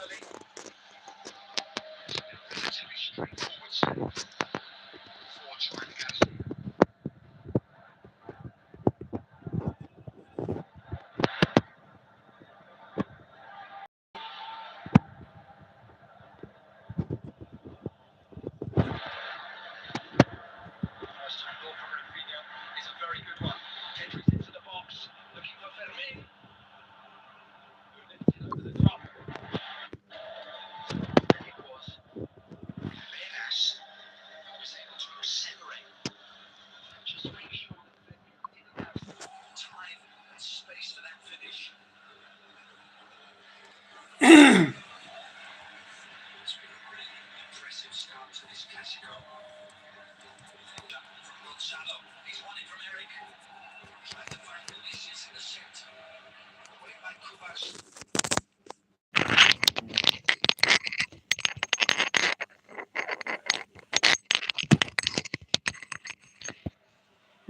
love it.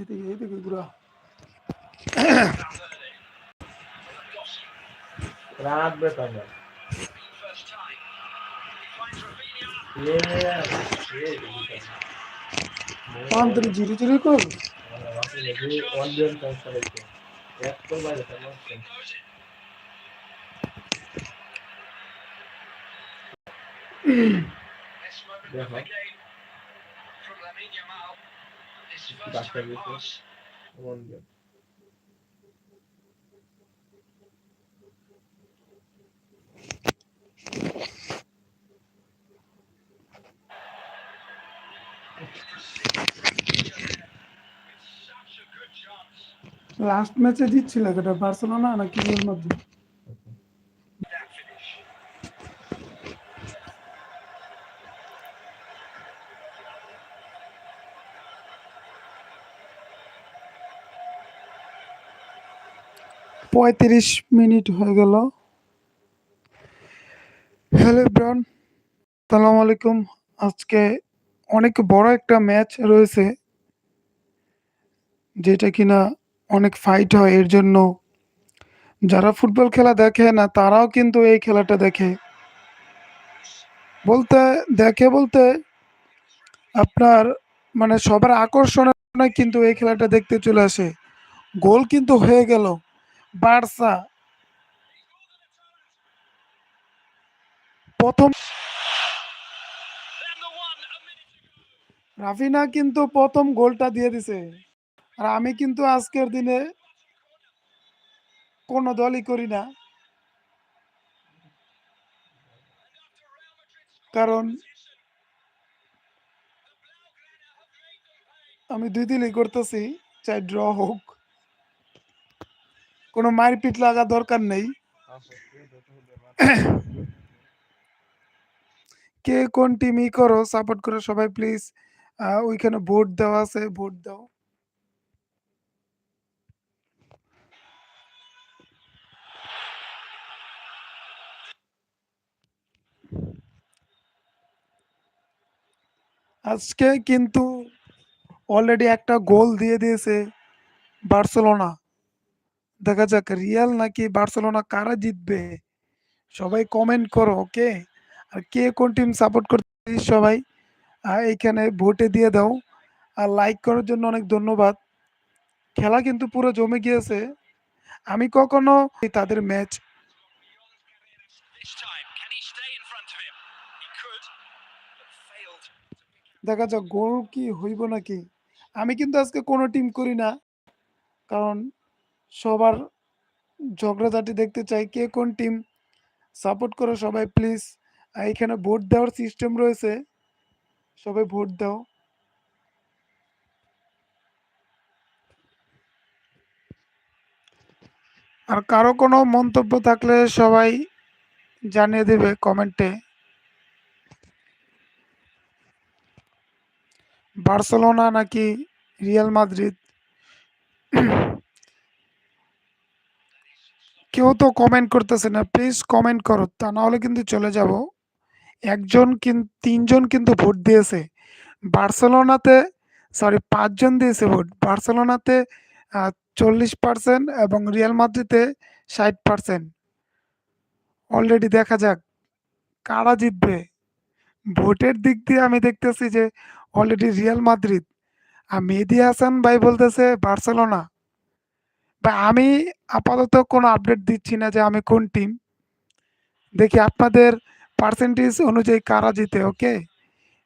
ये देखिए ये देखिए पूरा रात में तो ये ये काम तेरी ज़ीरो ज़ीरो को? ऑन गेम कर सकते एक तो बार समझते देखो। লাস্ট ম্যাচে জিতছিল এটা বার্সেলোনা নাকি রিয়াল মাদ্রিদ? পঁয়ত্রিশ মিনিট হয়ে গেল। হ্যালো ব্রান সালাম আলাইকুম। আজকে অনেক বড় একটা ম্যাচ রয়েছে, যেটা কিনা অনেক ফাইট হয় এর জন্য। যারা ফুটবল খেলা দেখে না, তারাও কিন্তু এই খেলাটা দেখে। বলতে দেখে বলতে আপনার মানে সবার আকর্ষণে কিন্তু এই খেলাটা দেখতে চলে আসে। গোল কিন্তু হয়ে গেল। বার্সা। প্রথম. রাফিনা কিন্তু প্রথম গোলটা দিয়ে দিছে। আর আমি কিন্তু আজকের দিনে কোনো দলই করি না। কারণ আমি দুই দিনই করতেছি, চাই ড্র হোক। কোনো মারপিট লাগা দরকার নেই। কে কোন টিমই করো সাপোর্ট করো সবাই প্লিজ ওইখানে ভোট দেওয়া আছে ভোট দাও। আজকে কিন্তু অলরেডি একটা গোল দিয়ে দিয়েছে বার্সেলোনা। দেখা যাক রিয়াল নাকি বার্সেলোনা কারা জিতবে? সবাই কমেন্ট করো ওকে আর কে কোন টিম সাপোর্ট করতে সবাই এইখানে ভোটে দিয়ে দাও। আর লাইক করার জন্য অনেক ধন্যবাদ। খেলা কিন্তু পুরো জমে গিয়েছে। আমি কখনো তাদের ম্যাচ. দেখা যাক গোল কি হইব নাকি? আমি কিন্তু আজকে কোনো টিম করি না। কারণ সবার ঝগড়াঝাটি দেখতে চাই, কে কোন টিম সাপোর্ট করো সবাই প্লিজ এখানে ভোট দেওয়ার সিস্টেম রয়েছে, সবাই ভোট দাও। আর কারও কোনো মন্তব্য থাকলে সবাই জানিয়ে দেবে কমেন্টে। বার্সেলোনা নাকি রিয়াল মাদ্রিদ? কেউ তো কমেন্ট করতেছে না প্লিজ কমেন্ট করো, তা না হলে কিন্তু চলে যাব। একজন কিন্তু তিনজন কিন্তু ভোট দিয়েছে। বার্সেলোনাতে সরি পাঁচজন দিয়েছে ভোট। বার্সেলোনাতে চল্লিশ পার্সেন্ট এবং রিয়াল মাদ্রিদে ষাট পার্সেন্ট অলরেডি দেখা যাক, কারা জিতবে? ভোটের দিক দিয়ে আমি দেখতেছি যে অলরেডি রিয়াল মাদ্রিদ আর মেহেদি হাসান ভাই বলতেছে বার্সেলোনা। বা আমি আপাতত কোনো আপডেট দিচ্ছি না যে আমি কোন টিম দেখি আপনাদের পার্সেন্টেজ অনুযায়ী কারা জিতে ওকে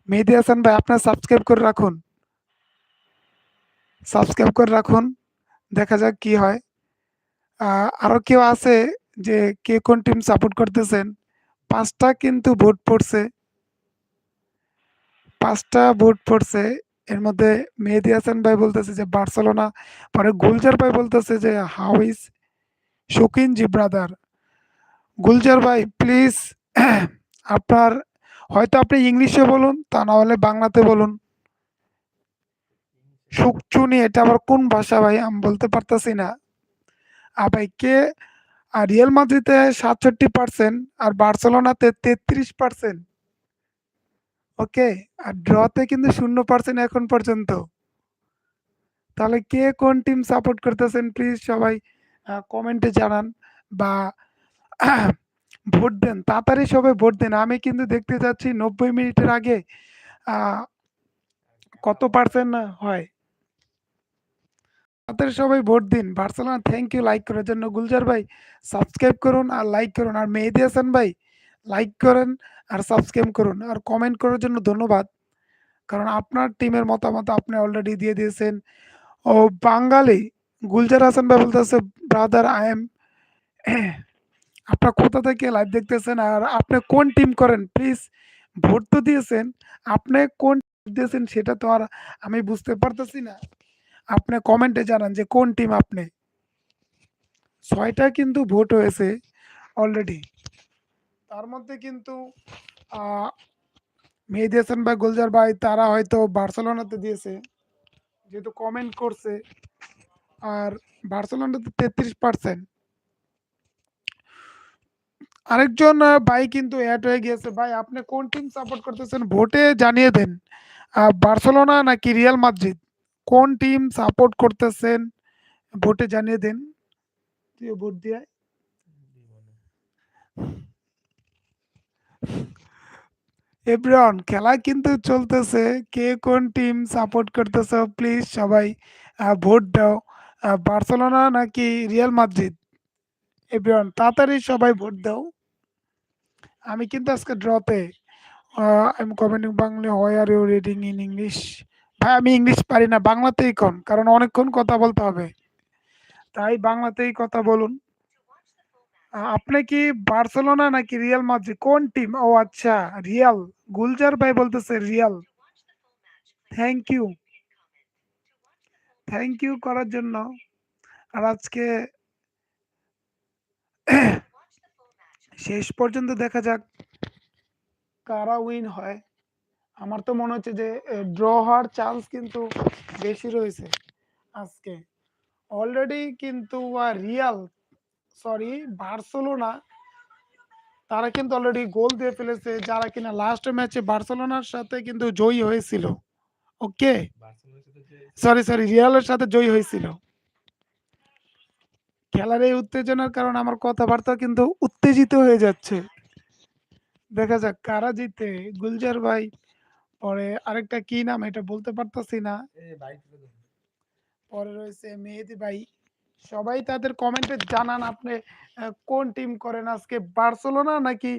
মেহেদি হাসান ভাই, আপনার সাবস্ক্রাইব করে রাখুন। সাবস্ক্রাইব করে রাখুন, দেখা যাক কি হয়। আরও কেউ আছে যে কে কোন টিম সাপোর্ট করতেছেন? পাঁচটা কিন্তু ভোট পড়ছে। পাঁচটা ভোট পড়ছে। এর মধ্যে মেহেদি হাসান ভাই বলতেছে যে, বার্সেলোনা, পরে গুলজার ভাই বলতেছে যে হাউ ইজ শৌখিন জি ব্রাদার গুলজার ভাই প্লিজ আপনার, হয়তো আপনি ইংলিশে বলুন, তা না হলে বাংলাতে বলুন। সুকচুনি এটা আবার কোন ভাষা ভাই? আমি বলতে পারতেছি না। আর ভাই, কে? আর রিয়াল মাদ্রিদে সাতষট্টি পার্সেন্ট আর বার্সেলোনাতে তেত্রিশ পার্সেন্ট ওকে, আর ড্রতে কিন্তু শূন্য পার্সেন্ট এখন পর্যন্ত। তাহলে কে কোন টিম সাপোর্ট করতেছেন প্লিজ সবাই কমেন্টে জানান বা, ভোট দেন, তাড়াতাড়ি সবাই ভোট দেন। আমি কিন্তু দেখতে যাচ্ছি নব্বই মিনিটের আগে কত পার্সেন্ট হয়। তাড়াতাড়ি সবাই ভোট দিন। বার্সেলোনা থ্যাংক ইউ লাইক করার জন্য। গুলজার ভাই সাবস্ক্রাইব করুন আর লাইক করুন। আর মেহেদি হাসান ভাই লাইক করেন আর সাবস্ক্রাইব করুন। আর কমেন্ট করার জন্য ধন্যবাদ। কারণ আপনার টিমের মতামত আপনি অলরেডি দিয়ে দিয়েছেন। ও বাঙালি, গুলজার হাসান ভাই বলতেছে ব্রাদার আই এম আপনার কোথা থেকে লাইভ দেখতেছেন? আর আপনি কোন টিম করেন? প্লিজ ভোট তো দিয়েছেন। আপনি কোন দিয়েছেন সেটা তো আর আমি বুঝতে পারতেছি না। আপনি কমেন্টে জানান যে কোন টিম আপনি। ছয়টা কিন্তু ভোট হয়েছে অলরেডি তার মধ্যে কিন্তু মেহেদি হাসান গুলজার ভাই, তারা হয়তো বার্সেলোনাতে দিয়েছে, যেহেতু কমেন্ট করছে, আর বার্সেলোনাতে তেত্রিশ পার্সেন্ট আরেকজন ভাই কিন্তু অ্যাড হয়ে গিয়েছে, ভাই, আপনি কোন টিম সাপোর্ট করতেছেন ভোটে জানিয়ে দেন। বার্সেলোনা নাকি রিয়াল মাদ্রিদ? কোন টিম সাপোর্ট করতেছেন ভোটে জানিয়ে দেন? তুই ভোট দিয়ে। এভরিওয়ান, খেলা কিন্তু চলতেছে। কে কোন টিম সাপোর্ট করতেছে প্লিজ সবাই ভোট দাও। বার্সেলোনা নাকি রিয়াল মাদ্রিদ? এভরিওয়ান, তাড়াতাড়ি সবাই ভোট দাও। আমি কিন্তু আজকে ড্রতে আই এম কমেন্টিং বাংলা হয় are you reading in English ভাই, আমি ইংলিশ পারি না, বাংলাতেই কন কারণ অনেকক্ষণ কথা বলতে হবে। তাই বাংলাতেই কথা বলুন। আপনি কি বার্সেলোনা নাকি রিয়াল মাদ্রিদ? কোন টিম ও আচ্ছা রিয়াল। গুলজার ভাই বলতেছে Real. Thank you thank you করার জন্য। আর আজকে শেষ পর্যন্ত দেখা যাক কারা উইন হয়। আমার তো মনে হচ্ছে যে ড্র হওয়ার চান্স কিন্তু বেশি রয়েছে আজকে। অলরেডি কিন্তু রিয়াল সরি বার্সেলোনা তারা কিন্তু অলরেডি গোল দিয়ে ফেলেছে যারা কিনা লাস্ট ম্যাচে বার্সেলোনার সাথে কিন্তু জয়ী হয়েছিল। ওকে সরি সরি রিয়ালের সাথে জয়ী হয়েছিল। খেলার এই উত্তেজনার কারণে আমার কথাবার্তা কিন্তু উত্তেজিত হয়ে যাচ্ছে। দেখা যাক কারা জিতে। গুলজার ভাই পরে আরেকটা কি নাম? এটা বলতে পারতাছি না। পরে রয়েছে মেহেদি ভাই। সবাই তাদের কমেন্টে জানান আপনি কোন টিম করেন আজকে, বার্সেলোনা নাকি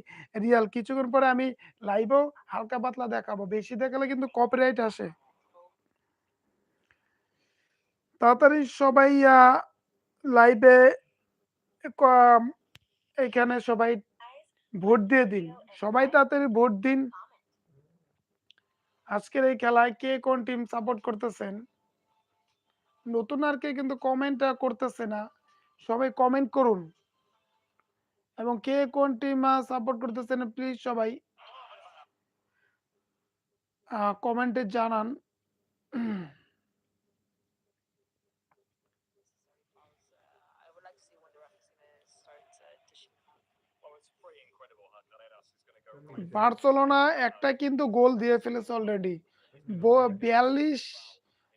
রিয়াল? কিছুক্ষণ পরে আমি লাইভেও হালকা পাতলা দেখাবো। বেশি দেখালে কিন্তু কপিরাইট আসে। তাড়াতাড়ি সবাই লাইভে এখানে সবাই ভোট দিয়ে দিন। সবাই তাড়াতাড়ি ভোট দিন। আজকের এই খেলায় কে কোন টিম সাপোর্ট করতেছেন? নতুন আর কে কিন্তু কমেন্ট করতেছে না। সবাই কমেন্ট করুন। এবং কে কোন টিম সাপোর্ট করতেছে না প্লিজ সবাই কমেন্টে জানান। Barcelona hmm. একটা কিন্তু গোল দিয়ে ফেলেছে অলরেডি বিয়াল্লিশ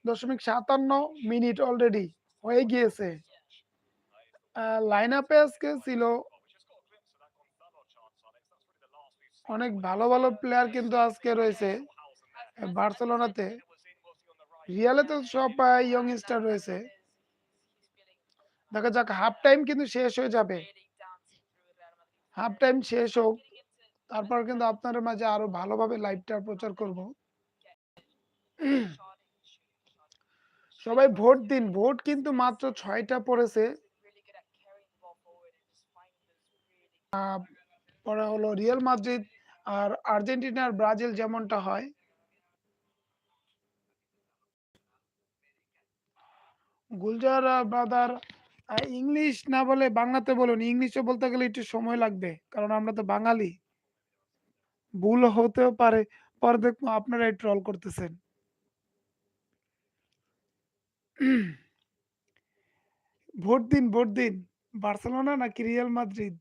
দশমিক সাতান্ন মিনিট অলরেডি হয়ে গিয়েছে। লাইন আপে আজকে ছিল অনেক ভালো ভালো প্লেয়ার কিন্তু আজকে রয়েছে, বার্সেলোনাতে। রিয়ালে তো সব ইয়ং স্টার রয়েছে। দেখা যাক হাফ টাইম কিন্তু শেষ হয়ে যাবে। হাফ টাইম শেষ হোক, তারপর কিন্তু আপনাদের মাঝে আরও ভালোভাবে লাইভটা প্রচার করব। সবাই ভোট দিন। ভোট কিন্তু মাত্র ছয়টা পড়েছে। হলো রিয়াল মাদ্রিদ আর আর্জেন্টিনা আর ব্রাজিল যেমনটা হয়। গুলজার ব্রাদার ইংলিশ না বলে বাংলাতে বলুন, ইংলিশে বলতে গেলে একটু সময় লাগবে, কারণ আমরা তো বাঙালি। ভুল হতেও পারে। পরে দেখব আপনারাই ট্রল করতেছেন। ভোট দিন ভোট দিন। বার্সেলোনা নাকি রিয়াল মাদ্রিদ?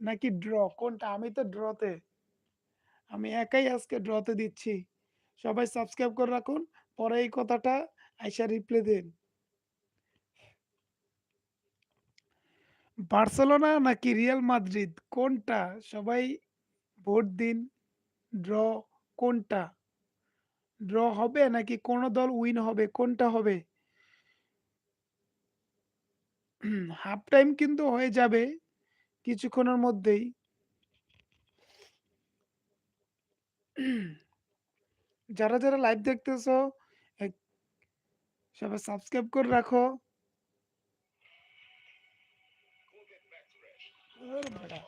নাকি ড্র? কোনটা? আমি তো ড্রতে। আমি একাই আজকে ড্রতে দিচ্ছি। সবাই সাবস্ক্রাইব করে রাখুন। পরে এই কথাটা আইসা রিপ্লে দিন। বার্সেলোনা নাকি রিয়াল মাদ্রিদ? কোনটা? সবাই ভোট দিন। ড্র কোনটা? ড্র হবে নাকি কোন দল উইন হবে? কোনটা হবে? হাফ টাইম কিন্তু হয়ে যাবে কিছুক্ষণের মধ্যেই। যারা যারা লাইভ দেখতেছো সবাই সাবস্ক্রাইব করে রাখো। বেটা।